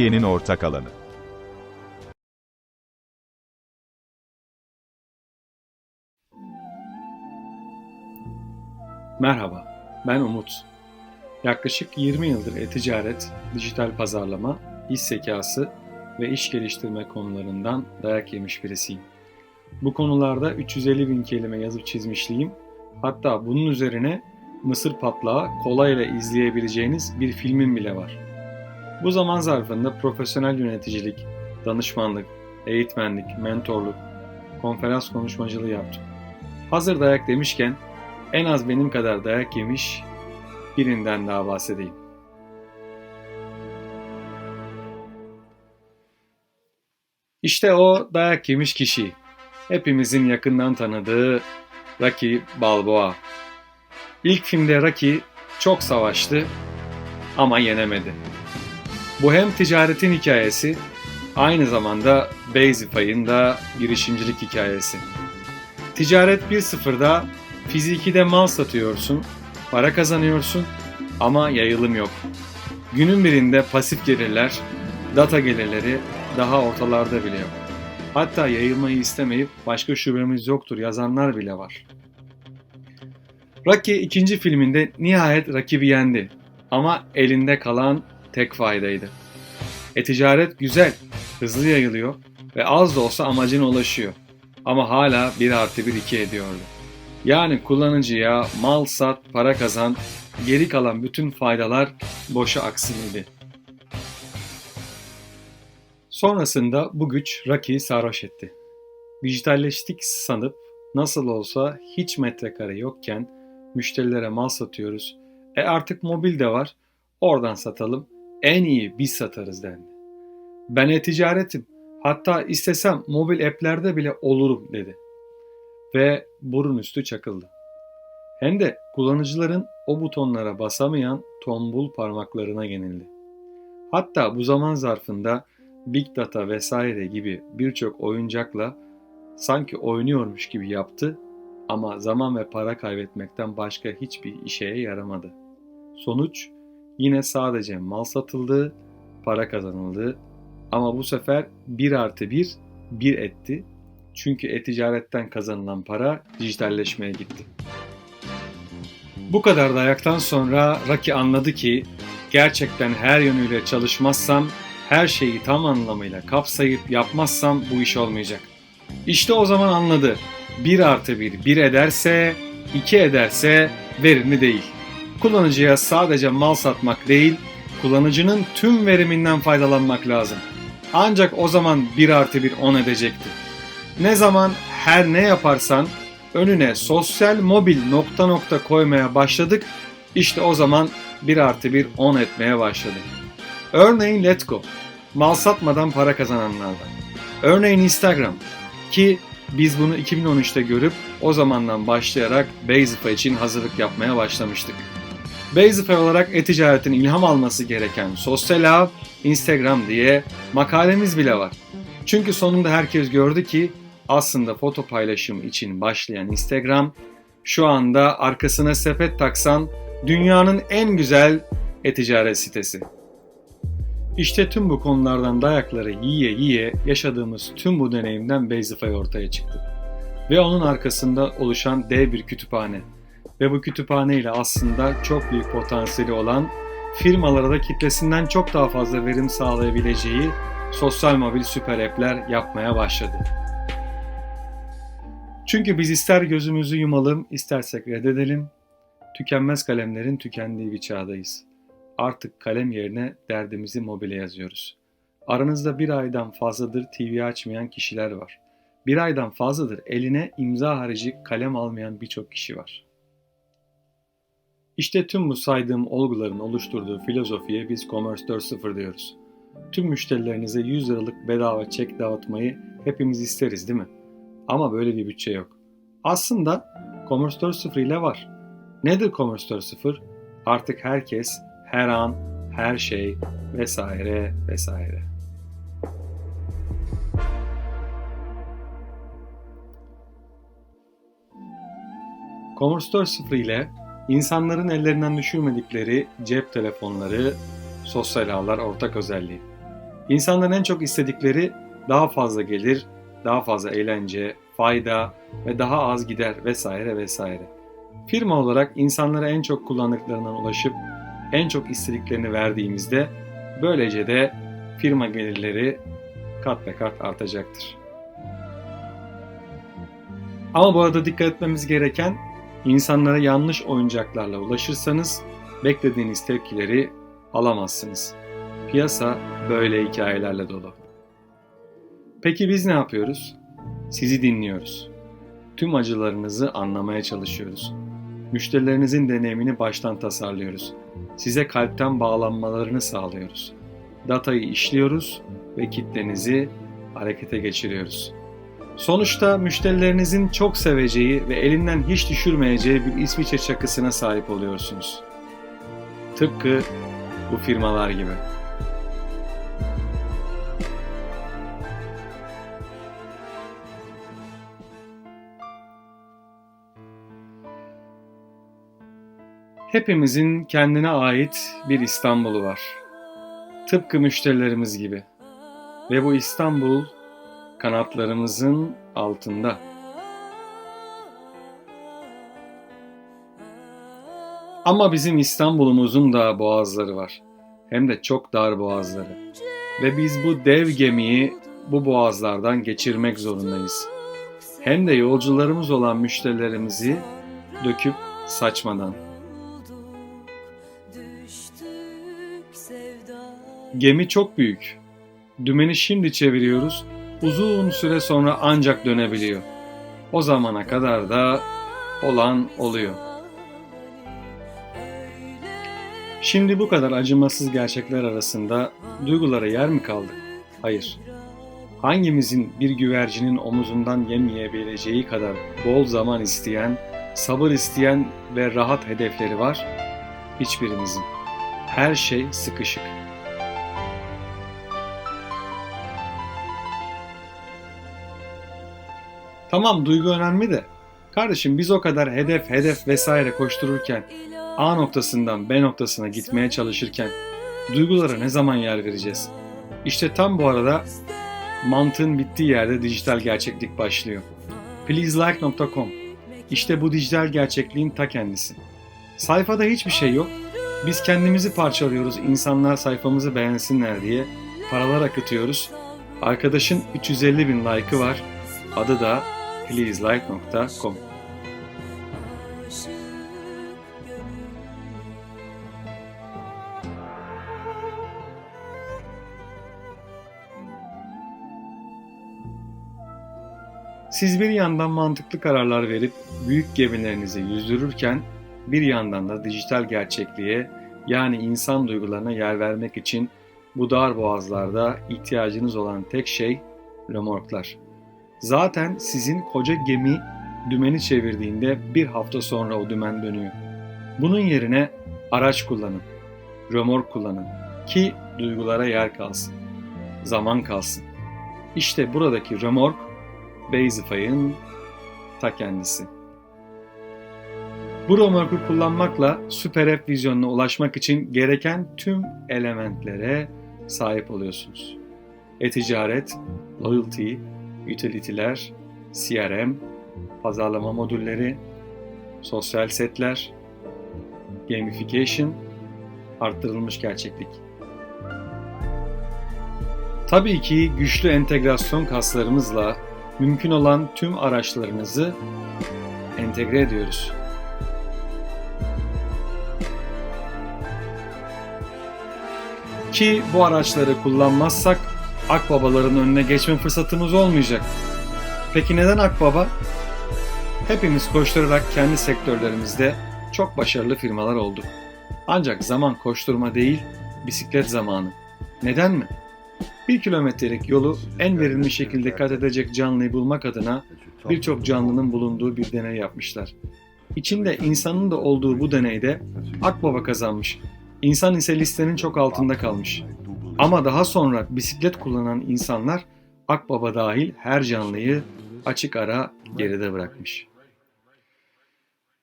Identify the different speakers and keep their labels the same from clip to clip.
Speaker 1: Türkiye'nin ortak alanı.
Speaker 2: Merhaba, ben Umut. Yaklaşık 20 yıldır e-ticaret, dijital pazarlama, iş zekası ve iş geliştirme konularından dayak yemiş birisiyim. Bu konularda 350 bin kelime yazıp çizmişliğim, hatta bunun üzerine Mısır Patlağı kolayla izleyebileceğiniz bir filmim bile var. Bu zaman zarfında profesyonel yöneticilik, danışmanlık, eğitmenlik, mentorluk, konferans konuşmacılığı yaptım. Hazır dayak demişken en az benim kadar dayak yemiş birinden daha bahsedeyim. İşte o dayak yemiş kişi. Hepimizin yakından tanıdığı Rocky Balboa. İlk filmde Rocky çok savaştı ama yenemedi. Bu hem ticaretin hikayesi, aynı zamanda Beyzifay'ın da girişimcilik hikayesi. Ticaret 1.0'da fiziki de mal satıyorsun, para kazanıyorsun ama yayılım yok. Günün birinde pasif gelirler, data gelirleri daha ortalarda bile yok. Hatta yayılmayı istemeyip başka şubemiz yoktur yazanlar bile var. Rocky ikinci filminde nihayet rakibi yendi ama elinde kalan tek faydaydı. E-ticaret güzel, hızlı yayılıyor ve az da olsa amacına ulaşıyor. Ama hala 1 artı 1 2 ediyordu. Yani kullanıcıya mal sat, para kazan, geri kalan bütün faydalar boşa aksın. Sonrasında bu güç Rocky'yi sarhoş etti. Dijitalleştik sanıp nasıl olsa hiç metrekare yokken müşterilere mal satıyoruz. E artık mobil de var, oradan satalım, en iyi biz satarız dendi. Ben e-ticaretim, hatta istesem mobil app'lerde bile olurum dedi ve burun üstü çakıldı. Hem de kullanıcıların o butonlara basamayan tombul parmaklarına yenildi. Hatta bu zaman zarfında Big Data vesaire gibi birçok oyuncakla sanki oynuyormuş gibi yaptı ama zaman ve para kaybetmekten başka hiçbir işe yaramadı. Sonuç yine sadece mal satıldı, para kazanıldı ama bu sefer 1 artı 1 1 etti çünkü e-ticaretten kazanılan para dijitalleşmeye gitti. Bu kadar dayaktan sonra Raki anladı ki gerçekten her yönüyle çalışmazsam, her şeyi tam anlamıyla kapsayıp yapmazsam bu iş olmayacak. İşte o zaman anladı. 1 artı 1 1 ederse, 2 ederse verimli değil. Kullanıcıya sadece mal satmak değil, kullanıcının tüm veriminden faydalanmak lazım. Ancak o zaman 1 artı 1 10 edecekti. Ne zaman her ne yaparsan önüne sosyal mobil nokta nokta koymaya başladık, işte o zaman 1 artı 1 10 etmeye başladı. Örneğin Letgo, mal satmadan para kazananlardan. Örneğin Instagram, ki biz bunu 2013'te görüp o zamandan başlayarak Basify için hazırlık yapmaya başlamıştık. Basify olarak e-ticaretin ilham alması gereken sosyal ağ Instagram diye makalemiz bile var. Çünkü sonunda herkes gördü ki aslında foto paylaşım için başlayan Instagram şu anda arkasına sepet taksan dünyanın en güzel e-ticaret sitesi. İşte tüm bu konulardan dayakları yiye yiye yaşadığımız tüm bu deneyimden Basify ortaya çıktı. Ve onun arkasında oluşan dev bir kütüphane. Ve bu kütüphane ile aslında çok büyük potansiyeli olan firmalara da kitlesinden çok daha fazla verim sağlayabileceği sosyal mobil süper app'ler yapmaya başladı. Çünkü biz ister gözümüzü yumalım, istersek reddedelim, tükenmez kalemlerin tükendiği bir çağdayız. Artık kalem yerine derdimizi mobile yazıyoruz. Aranızda bir aydan fazladır TV açmayan kişiler var. Bir aydan fazladır eline imza harici kalem almayan birçok kişi var. İşte tüm bu saydığım olguların oluşturduğu filozofiye biz Commerce 4.0 diyoruz. Tüm müşterilerinize 100 liralık bedava çek dağıtmayı hepimiz isteriz değil mi? Ama böyle bir bütçe yok. Aslında Commerce 4.0 ile var. Nedir Commerce 4.0? Artık herkes, her an, her şey vesaire vesaire. Commerce 4.0 ile insanların ellerinden düşürmedikleri cep telefonları, sosyal ağlar ortak özelliği. İnsanların en çok istedikleri daha fazla gelir, daha fazla eğlence, fayda ve daha az gider vesaire vesaire. Firma olarak insanlara en çok kullandıklarından ulaşıp en çok istediklerini verdiğimizde böylece de firma gelirleri kat be kat artacaktır. Ama bu arada dikkat etmemiz gereken insanlara yanlış oyuncaklarla ulaşırsanız beklediğiniz tepkileri alamazsınız. Piyasa böyle hikayelerle dolu. Peki biz ne yapıyoruz? Sizi dinliyoruz. Tüm acılarınızı anlamaya çalışıyoruz. Müşterilerinizin deneyimini baştan tasarlıyoruz. Size kalpten bağlanmalarını sağlıyoruz. Datayı işliyoruz ve kitlenizi harekete geçiriyoruz. Sonuçta müşterilerinizin çok seveceği ve elinden hiç düşürmeyeceği bir İsviçre çakısına sahip oluyorsunuz. Tıpkı bu firmalar gibi. Hepimizin kendine ait bir İstanbul'u var. Tıpkı müşterilerimiz gibi. Ve bu İstanbul kanatlarımızın altında. Ama bizim İstanbul'umuzun da boğazları var. Hem de çok dar boğazları. Ve biz bu dev gemiyi bu boğazlardan geçirmek zorundayız. Hem de yolcularımız olan müşterilerimizi döküp saçmadan. Gemi çok büyük. Dümeni şimdi çeviriyoruz. Uzun süre sonra ancak dönebiliyor. O zamana kadar da olan oluyor. Şimdi bu kadar acımasız gerçekler arasında duygulara yer mi kaldı? Hayır. Hangimizin bir güvercinin omuzundan yemeyebileceği kadar bol zaman isteyen, sabır isteyen ve rahat hedefleri var? Hiçbirimizin. Her şey sıkışık. Tamam duygu önemli de. Kardeşim biz o kadar hedef hedef vesaire koştururken A noktasından B noktasına gitmeye çalışırken duygulara ne zaman yer vereceğiz? İşte tam bu arada mantığın bittiği yerde dijital gerçeklik başlıyor. Pleaselike.com İşte bu dijital gerçekliğin ta kendisi. Sayfada hiçbir şey yok. Biz kendimizi parçalıyoruz insanlar sayfamızı beğensinler diye. Paralar akıtıyoruz. Arkadaşın 350 bin like'ı var. Adı da pleaselike.com Siz bir yandan mantıklı kararlar verip büyük gemilerinizi yüzdürürken bir yandan da dijital gerçekliğe yani insan duygularına yer vermek için bu dar boğazlarda ihtiyacınız olan tek şey römorklar. Zaten sizin koca gemi dümeni çevirdiğinde bir hafta sonra o dümen dönüyor. Bunun yerine araç kullanın, römork kullanın ki duygulara yer kalsın, zaman kalsın. İşte buradaki römork Basify'ın ta kendisi. Bu römorku kullanmakla Super App vizyonuna ulaşmak için gereken tüm elementlere sahip oluyorsunuz. E-ticaret, loyalty, utility'ler, CRM, pazarlama modülleri, sosyal setler, gamification, arttırılmış gerçeklik. Tabii ki güçlü entegrasyon kaslarımızla mümkün olan tüm araçlarınızı entegre ediyoruz. Ki bu araçları kullanmazsak akbabaların önüne geçme fırsatımız olmayacak. Peki neden akbaba? Hepimiz koşturarak kendi sektörlerimizde çok başarılı firmalar olduk. Ancak zaman koşturma değil, bisiklet zamanı. Neden mi? Bir kilometrelik yolu en verimli şekilde kat edecek canlıyı bulmak adına birçok canlının bulunduğu bir deney yapmışlar. İçinde insanın da olduğu bu deneyde Akbaba kazanmış. İnsan ise listenin çok altında kalmış. Ama daha sonra bisiklet kullanan insanlar Akbaba dahil her canlıyı açık ara geride bırakmış.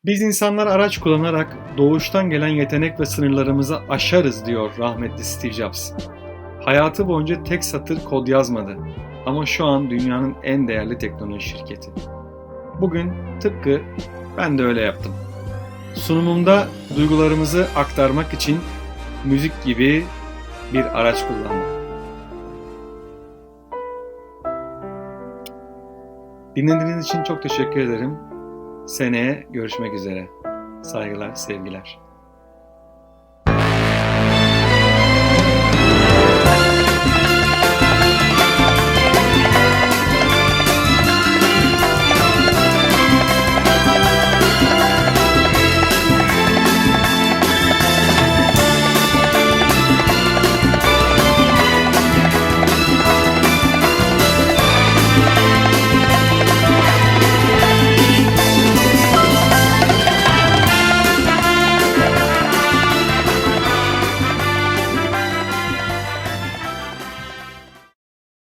Speaker 2: Biz insanlar araç kullanarak doğuştan gelen yetenek ve sınırlarımızı aşarız diyor rahmetli Steve Jobs. Hayatı boyunca tek satır kod yazmadı ama şu an dünyanın en değerli teknoloji şirketi. Bugün tıpkı ben de öyle yaptım. Sunumumda duygularımızı aktarmak için müzik gibi bir araç kullandım. Dinlediğiniz için çok teşekkür ederim. Seneye görüşmek üzere. Saygılar, sevgiler.